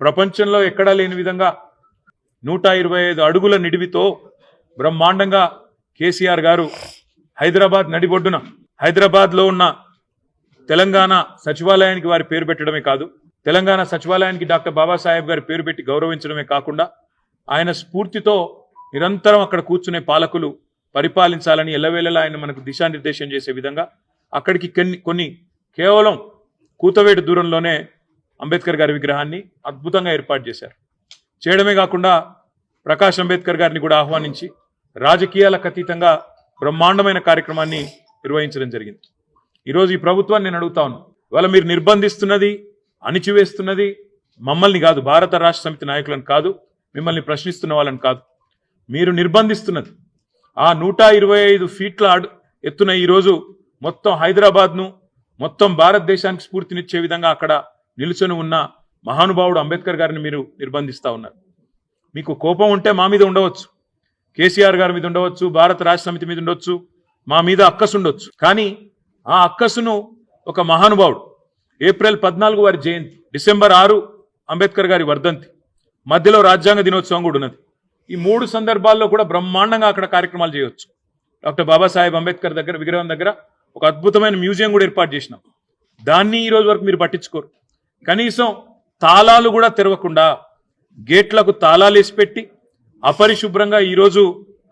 ప్రపంచంలో ఎక్కడా లేని విధంగా నూట ఇరవై ఐదు అడుగుల నిడివితో బ్రహ్మాండంగా కేసీఆర్ గారు హైదరాబాద్ నడిబొడ్డున హైదరాబాద్లో ఉన్న తెలంగాణ సచివాలయానికి వారి పేరు పెట్టడమే కాదు తెలంగాణ సచివాలయానికి డాక్టర్ బాబాసాహెబ్ గారి పేరు పెట్టి గౌరవించడమే కాకుండా ఆయన స్ఫూర్తితో నిరంతరం అక్కడ కూర్చునే పాలకులు పరిపాలించాలని ఎల్లవేళలా ఆయన మనకు దిశానిర్దేశం చేసే విధంగా అక్కడికి కొన్ని కొన్ని కేవలం కూతవేటు దూరంలోనే అంబేద్కర్ గారి విగ్రహాన్ని అద్భుతంగా ఏర్పాటు చేశారు. చేయడమే కాకుండా ప్రకాష్ అంబేద్కర్ గారిని కూడా ఆహ్వానించి రాజకీయాలకు అతీతంగా బ్రహ్మాండమైన కార్యక్రమాన్ని నిర్వహించడం జరిగింది. ఈరోజు ఈ ప్రభుత్వాన్ని నేను అడుగుతా ఉన్నాను ఇవాళ మీరు నిర్బంధిస్తున్నది అణిచివేస్తున్నది మమ్మల్ని కాదు భారత రాష్ట్ర సమితి నాయకులను కాదు మిమ్మల్ని ప్రశ్నిస్తున్న వాళ్ళని కాదు. మీరు నిర్బంధిస్తున్నది. ఆ నూట ఇరవై ఐదు ఫీట్ల ఎత్తున ఈరోజు మొత్తం హైదరాబాద్ను మొత్తం భారతదేశానికి స్ఫూర్తినిచ్చే విధంగా అక్కడ నిలుచొని ఉన్న మహానుభావుడు అంబేద్కర్ గారిని మీరు నిర్బంధిస్తా ఉన్నారు. మీకు కోపం ఉంటే మా మీద ఉండవచ్చు. కేసీఆర్ గారి మీద ఉండవచ్చు భారత రాష్ట్ర సమితి మీద ఉండొచ్చు మా మీద అక్కసు ఉండొచ్చు. కానీ ఆ అక్కసును ఒక మహానుభావుడు ఏప్రిల్ పద్నాలుగు వారి జయంతి డిసెంబర్ ఆరు అంబేద్కర్ గారి వర్ధంతి మధ్యలో రాజ్యాంగ దినోత్సవం కూడా ఉన్నది. ఈ మూడు సందర్భాల్లో కూడా బ్రహ్మాండంగా అక్కడ కార్యక్రమాలు చేయవచ్చు. డాక్టర్ బాబాసాహెబ్ అంబేద్కర్ దగ్గర విగ్రహం దగ్గర ఒక అద్భుతమైన మ్యూజియం కూడా ఏర్పాటు చేసినాం. దాన్ని ఈ రోజు వరకు మీరు పట్టించుకోరు. కనీసం తాళాలు కూడా తెరవకుండా గేట్లకు తాళాలు వేసి పెట్టి అపరిశుభ్రంగా ఈరోజు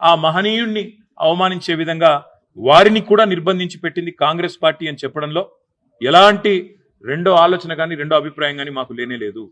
ఆ మహనీయుణ్ణి అవమానించే విధంగా వారిని కూడా నిర్బంధించి పెట్టింది కాంగ్రెస్ పార్టీ అని చెప్పడంలో ఎలాంటి రెండో ఆలోచన కానీ రెండో అభిప్రాయం కానీ మాకు లేనే లేదు.